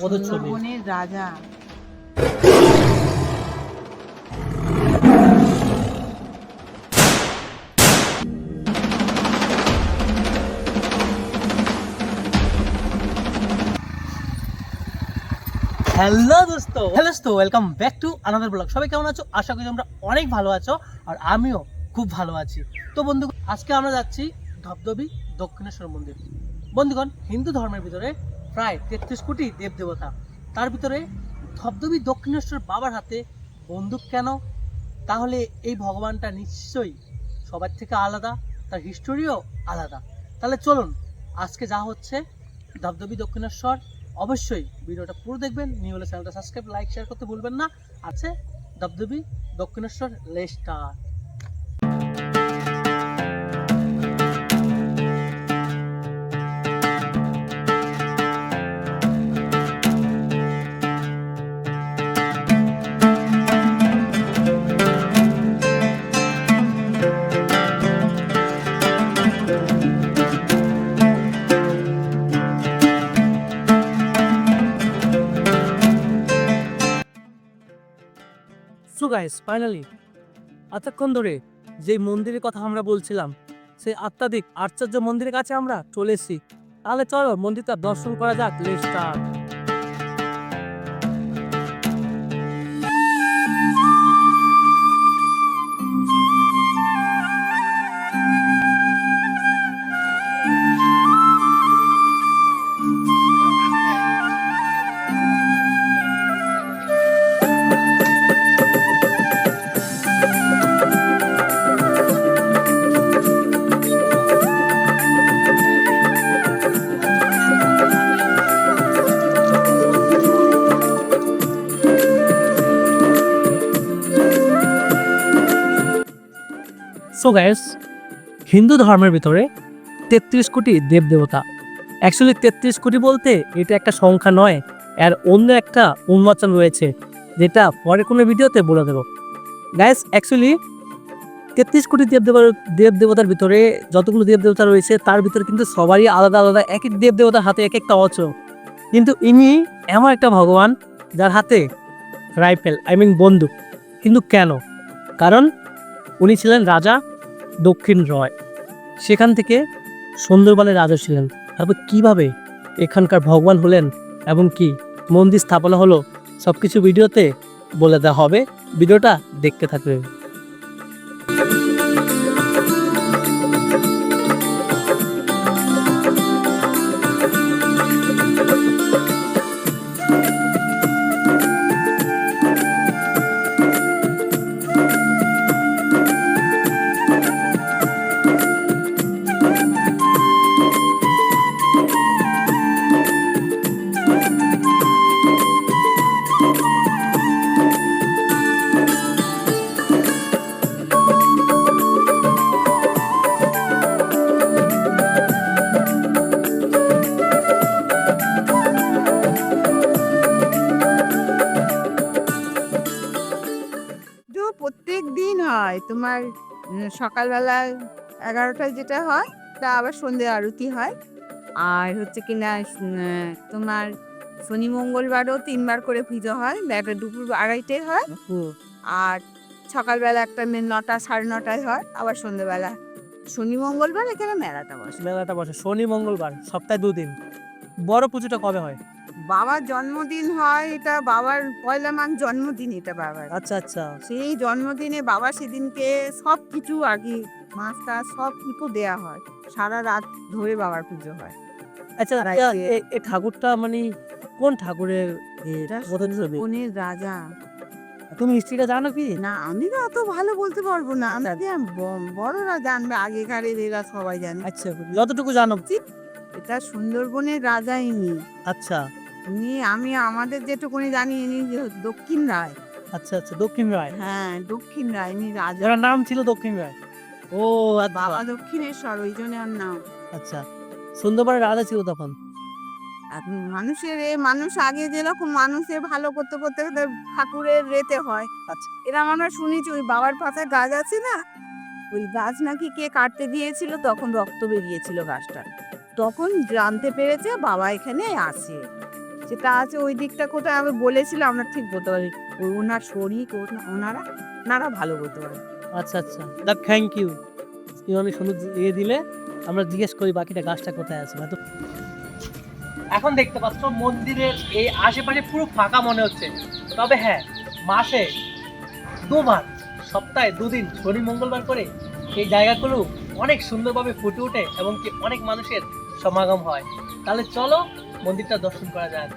সুন্দরবনের রাজা। হ্যালো দোস্ত। হ্যালো দোস্ত welcome back to another blog সবাই কেমন আছো? আশা করি তোমরা অনেক ভালো আছো আর আমিও খুব ভালো আছি। তো বন্ধু আজকে আমরা যাচ্ছি ধবধবি দক্ষিণেশ্বর মন্দির। বন্ধুগণ হিন্দু ধর্মের ভিতরে প্রায় তেত্রিশ কোটি দেব দেবতা। তার ভিতরে ধবধবি দক্ষিণেশ্বর বাবার হাতে বন্দুক কেন? তাহলে এই ভগবানটা নিশ্চয়ই সবার থেকে আলাদা, তার হিস্টোরিও আলাদা। তাহলে চলুন, আজকে যা হচ্ছে ধবধবি দক্ষিণেশ্বর, অবশ্যই ভিডিওটা পুরো দেখবেন নিউ হলে চ্যানেলটা সাবস্ক্রাইব লাইক শেয়ার করতে ভুলবেন না। আছে ধবধবি দক্ষিণেশ্বর লেস্টার। গাইস ফাইনালি এতক্ষণ ধরে যে মন্দিরের কথা আমরা বলছিলাম, সেই আত্মাধিক আশ্চর্য মন্দিরের কাছে আমরা চলে এসেছি। তাহলে চলো মন্দিরটা দর্শন করা যাক লেস্টার সো গাইস হিন্দু ধর্মের ভিতরে তেত্রিশ কোটি দেবদেবতা। অ্যাকচুয়ালি তেত্রিশ কোটি বলতে এটা একটা সংখ্যা নয়, এর অন্য একটা উন্মোচন রয়েছে, যেটা পরে কোনো ভিডিওতে বলে দেবো। গাইস অ্যাকচুয়ালি তেত্রিশ কোটি দেবদেবতার দেবদেবতার ভিতরে যতগুলো দেবদেবতা রয়েছে, তার ভিতরে কিন্তু সবারই আলাদা আলাদা এক এক দেবদেবতার হাতে এক একটা অচ কিন্তু ইনি এমন একটা ভগবান যার হাতে রাইফেল আই মিন বন্দুক। কিন্তু কেন? কারণ উনি ছিলেন রাজা দক্ষিণ রয়। সেখান থেকে সুন্দরবনের রাজা ছিলেন। তারপর কীভাবে এখানকার ভগবান হলেন এবং কি মন্দির স্থাপনা হলো সব কিছু ভিডিওতে বলে দেওয়া হবে। ভিডিওটা দেখতে থাকবে সকালবেলা এগারোটায় যেটা হয় তা আবার সন্ধে আরতি হয়। আর হচ্ছে কিনা উম, তোমার শনি মঙ্গলবারও তিনবার করে পুজো হয় একটা দুপুর আড়াইটায় হয়। আর সকালবেলা একটা নটা সাড়ে নটায় হয় আবার সন্ধেবেলা শনি মঙ্গলবার এখানে মেলাটা বসে। মেলাটা বসে। শনি মঙ্গলবার সপ্তাহে দুদিন। বড় পুজোটা কবে হয়? বাবার জন্মদিন হয় এটা বাবার পয়লা মাঘ জন্মদিন এটা বাবার। আচ্ছা আচ্ছা। সেই জন্মদিনে বাবা সেদিনকে সব কিছু আর কি মাছ টাছ সব কিছু দেয়া হয়। সারা রাত ধরে বাবার পুজো হয়। আচ্ছা এই ঠাকুরটা মানে কোন ঠাকুরের এটা মতন রাজা? তুমি হিস্ট্রিটা জানো কি? না আমি তো অত ভালো বলতে পারব না। আমি বড়রা জানবে আগেকারের এরা সবাই জানে। আচ্ছা যতটুকু জানো। এটা সুন্দরবনের রাজা ইনি আচ্ছা। ইনি আমি আমাদের যেটুকুনি জানি ইনি যে দক্ষিণ রায়। আচ্ছা আচ্ছা দক্ষিণ রায়। হ্যাঁ দক্ষিণ রায় ইনি রাজা যার নাম ছিল দক্ষিণ রায়। ও আচ্ছা। বাবা দক্ষিণেশ্বর ওই জন্য আর নাম। আচ্ছা সুন্দরবনের রাজা ছিল তখন? আর মানুষের এ মানুষ আগে যেরকম মানুষের ভালো করতে করতে করতে ঠাকুরের রেতে হয়। আচ্ছা। এরম আমরা শুনেছি ওই বাবার পাতায় গাছ আছে না? ওই গাছ নাকি কে কাটতে দিয়েছিল তখন রক্ত বেরিয়েছিল গাছটা তখন জানতে পেরেছে বাবা এখানে আসে। যেটা আছে ওই দিকটা কোথায় আমি বলেছিলাম আমরা ঠিক বলতে পারি ওনার শরীর ওনা- ওনারা ওনারা ভালো বলতে পারে। আচ্ছা আচ্ছা। দাদ থ্যাংক ইউ তুমি অনেক সুন্দর ইয়ে দিলে আমরা জিজ্ঞেস করি বাকিটা গাছটা কোথায় আছে হয়তো এখন দেখতে পাচ্ছ মন্দিরের এই আশেপাশে পুরো ফাঁকা মনে হচ্ছে। তবে হ্যাঁ মাসে দুবার সপ্তাহে দুদিন শনি মঙ্গলবার করে এই জায়গাগুলো অনেক সুন্দরভাবে ফুটে ওঠে এবং কি অনেক মানুষের সমাগম হয়। তাহলে চলো মন্দিরটা দর্শন করা যাক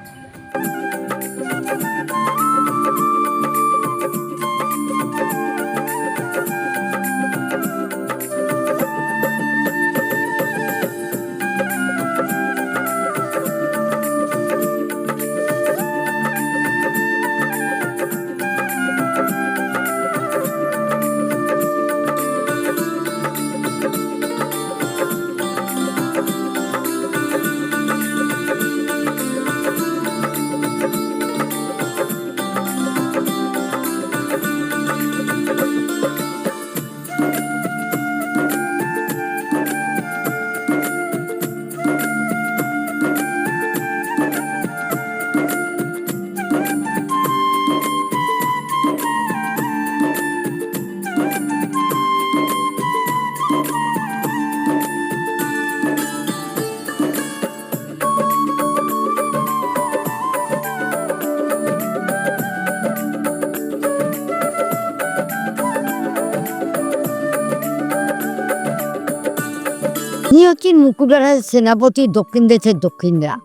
ইনি হচ্ছেন মুকুটরাজ সেনাপতি দক্ষিণ দেশের দক্ষিণরা?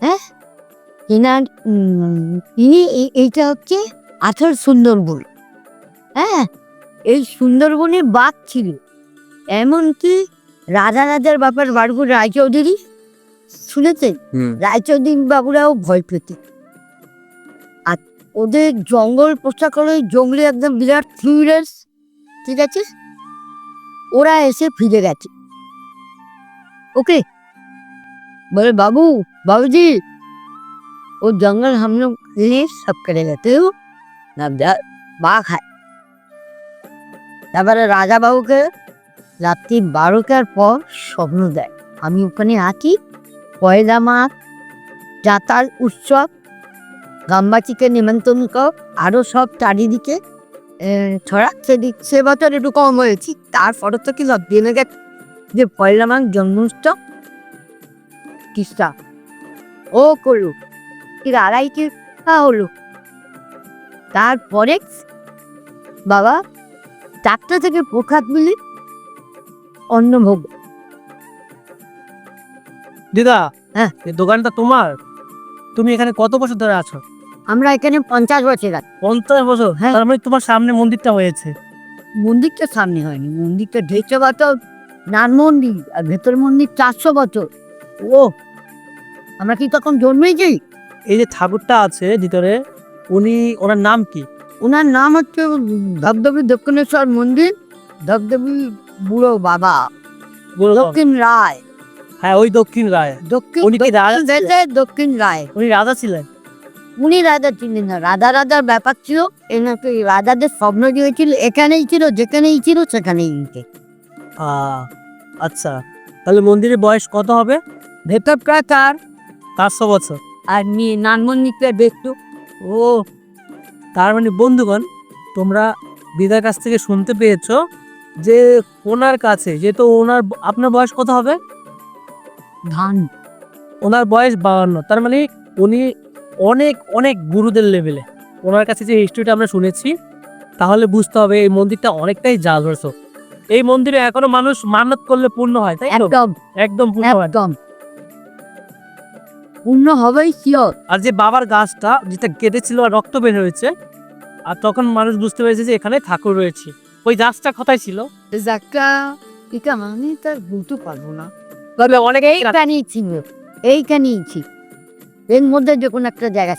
হ্যাঁ? এনার ইনি এই- এইটা হচ্ছে আথর সুন্দরবন। হ্যাঁ? এই সুন্দরবনে বাঘ ছিল। এমনকি রাজা রাজার বাপার বাড়গুর রায়চৌধুরী শুনেছেন? রায়চৌধুরী বাবুরাও ভয় পেত আর ওদের জঙ্গল পোশাক করে জঙ্গলে একদম বিরাট ফিউরাস ঠিক আছে? ওরা এসে ফিরে গেছে। ओके बोले बाबू बाबूजी वो जंगल हम लोग ये सब करे रहते हो ना जा- বাঘ খায় তারপরে রাজা বাবুকে রাত্রি বারোটার পর স্বপ্ন দেয় আমি ওখানে আছি পয়লা মাঘ যাতাল উৎসব গাম্বাচিকে নিমন্ত্রণ কর আরও সব চারিদিকে এ, ছড়া সেদিক সে বছর একটু কম হয়েছি তারপরে তো কি সব জেনে গেছে যে পয়লা মাঘ জন্মোৎসব কিসটা ও করল কি আড়াইটি হলো। তারপরে বাবা চারটা থেকে প্রখাত মিলে অন্নভোগ। দিদা হ্যাঁ। এই দোকানটা তোমার? তুমি এখানে কত বছর ধরে আছো? আমরা এখানে পঞ্চাশ বছর পঞ্চাশ বছর? হ্যাঁ। তার মানে তোমার সামনে মন্দিরটা হয়েছে। মন্দিরটা সামনে হয়নি মন্দিরটা ঢেকে বছর নান মন্দির আর ভেতর মন্দির চারশো বছর। ও আমরা কি তখন জন্মেছি? এই যে ঠাকুরটা আছে ভিতরে উনি ওনার নাম কি? ওনার নাম হচ্ছে ধবধবি দক্ষিণেশ্বর মন্দির ধবধবি বুড়ো বাবা। দক্ষিণ রায়। হ্যাঁ ওই দক্ষিণ রায়। দক্ষিণ উনি কি রাজা দক্ষিণ রায় উনি রাজা ছিলেন? উনি রাজা ছিলেন না রাধা রাজার ব্যাপার ছিল এনাকে রাজাদের স্বপ্ন দিয়েছিল এখানেই ছিল যেখানেই ছিল সেখানেই আচ্ছা। তাহলে মন্দিরের বয়স কত হবে? ভেতর প্রায় তার চারশো বছর। আর নিয়ে নান মন্দিরটা দেখতো ও তার মানে বন্ধুগণ তোমরা দিদার কাছ থেকে শুনতে পেয়েছ যে ওনার কাছে যেহেতু ওনার আপনার বয়স কত হবে? ধান। ওনার বয়স বাউান্ন তার মানে উনি অনেক অনেক গুরুদের লেভেলে। ওনার কাছে যে হিস্ট্রিটা আমরা শুনেছি তাহলে বুঝতে হবে এই মন্দিরটা অনেকটাই জাগ্রত। এই মন্দিরে এখনও মানুষ মানত করলে পূর্ণ হয় তাই একদম। একদম পূর্ণ হয়। একদম। পূর্ণ হবেই শিওর আর যে বাবার গাছটা যেটা কেটেছিল আর রক্ত বের হয়েছে আর তখন মানুষ বুঝতে পেরেছে যে এখানে ঠাকুর রয়েছে। ওই গাছটা কোথায় ছিল? একটা এটা মানে তার বলতে পারব না। তবে অনেক এইখানেই ছিল এইখানেই ছিল। এর মধ্যে যে কোনো একটা জায়গা।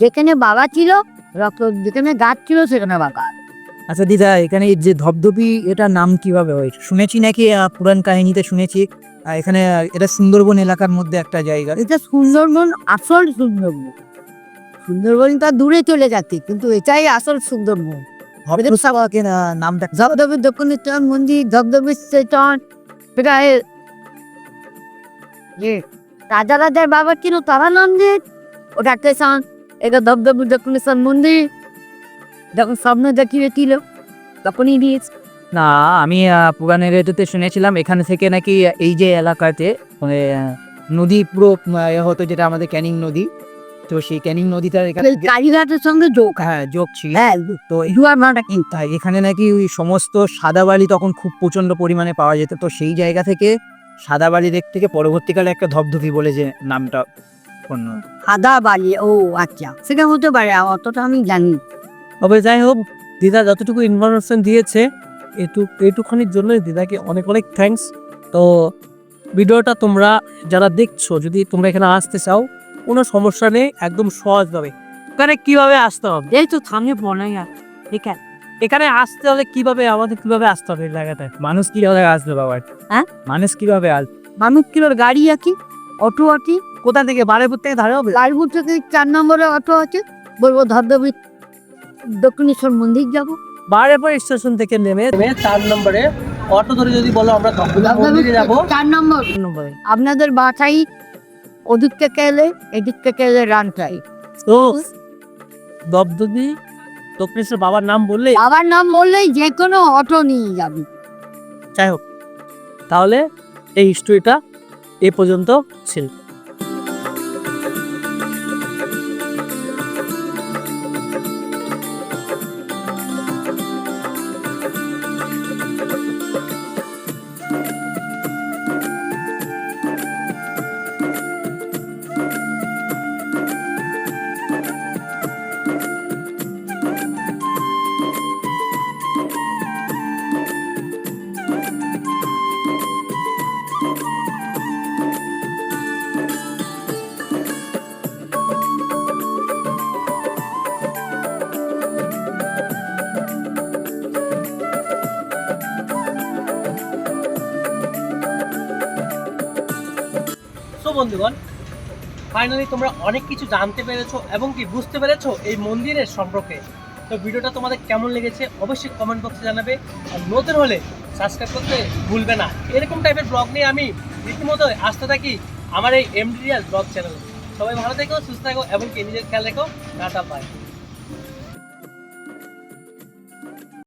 যেখানে বাবা ছিল রক্ত যেখানে গাছ ছিল সেখানে বাবা। আচ্ছা দিদা এখানে যে ধবধবি এটা নাম কীভাবে হয়? শুনেছি নাকি পুরান কাহিনীতে শুনেছি এখানে এটা সুন্দরবন এলাকার মধ্যে একটা জায়গা। এটা সুন্দরবন আসল সুন্দরবন। সুন্দরবনটা দূরে চলে যাচ্ছে কিন্তু এটাই আসল সুন্দরবন। নামটা ধবধবে দক্ষিণেশ্বর মন্দির রাজা রাজার বাবা ছিল তারা নাম যে ওটা একটা এটা ধবধবে দক্ষিণেশ্বর মন্দির যখন স্বপ্ন দেখিয়েছিল তখনই দিয়েছে না আমি আহ, রেডিওতে শুনেছিলাম এখানে থেকে নাকি এই যে এলাকাতে মানে নদী পুরো হতো যেটা আমাদের ক্যানিং নদী। তো সেই ক্যানিং নদীটা এখানে কালীঘাটের সঙ্গে যোগ। হ্যাঁ যোগ ছিল। হ্যাঁ তো এখানে নাকি ওই সমস্ত সাদা বালি তখন খুব প্রচণ্ড পরিমাণে পাওয়া যেত। তো সেই জায়গা থেকে সাদা বালি দিক থেকে পরবর্তীকালে একটা ধপধপি বলে যে নামটা অন্য। সাদা বালি ও আচ্ছা। সেটা হতে পারে অতটা আমি জানি তবে যাই হোক দিদা যতটুকু ইনফরমেশন দিয়েছে এটু এইটুখানির জন্যই দিদাকে অনেক অনেক থ্যাঙ্কস তো ভিডিওটা তোমরা যারা দেখছ যদি তোমরা এখানে আসতে চাও কোনো সমস্যা নেই একদম সহজভাবে। এখানে কীভাবে আসতে হবে? এই তো সামনে পড়ে ঠিক আছে এখানে। আসতে হলে কীভাবে আমাদের কীভাবে আসতে হবে জায়গাটায়? মানুষ কীভাবে আসবে বাবা? হ্যাঁ? মানুষ কীভাবে আসবে মানুষ কিলোর গাড়ি আছে অটো আঁকি? কোথা থেকে? বারেপুর থেকে ধারে হবে? লালপুর থেকে চার নম্বরে অটো আছে বলব ধবধবি দক্ষিণেশ্বর মন্দির যাব। বারেপুর স্টেশন থেকে নেমে নেমে চার নম্বরে অটো ধরে যদি বলো আমরা মন্দিরে যাব। চার নম্বর। নম্বরে। আপনাদের বাসাই ওদিক থেকে এলে এদিক থেকে এলে রানটাই তো দবদবি দক্ষিণেশ্বর বাবার নাম বললে বাবার নাম বললেই যে কোনো অটো নিয়ে যাবে। যাই হোক তাহলে এই হিস্ট্রিটা এ পর্যন্ত ছিল। বন্ধুগণ ফাইনালি তোমরা অনেক কিছু জানতে পেরেছ এবং কি বুঝতে পেরেছ এই মন্দিরের সম্পর্কে। তো ভিডিওটা তোমাদের কেমন লেগেছে অবশ্যই কমেন্ট বক্সে জানাবে আর নতুন হলে সাবস্ক্রাইব করতে ভুলবে না। এরকম টাইপের ব্লগ নিয়ে আমি রীতিমতো আসতে থাকি আমার এই এমডিরিয়াল ব্লগ চ্যানেল সবাই ভালো থেকো, সুস্থ থাকো এবং কি নিজের খেয়াল রেখো, টাটা পায়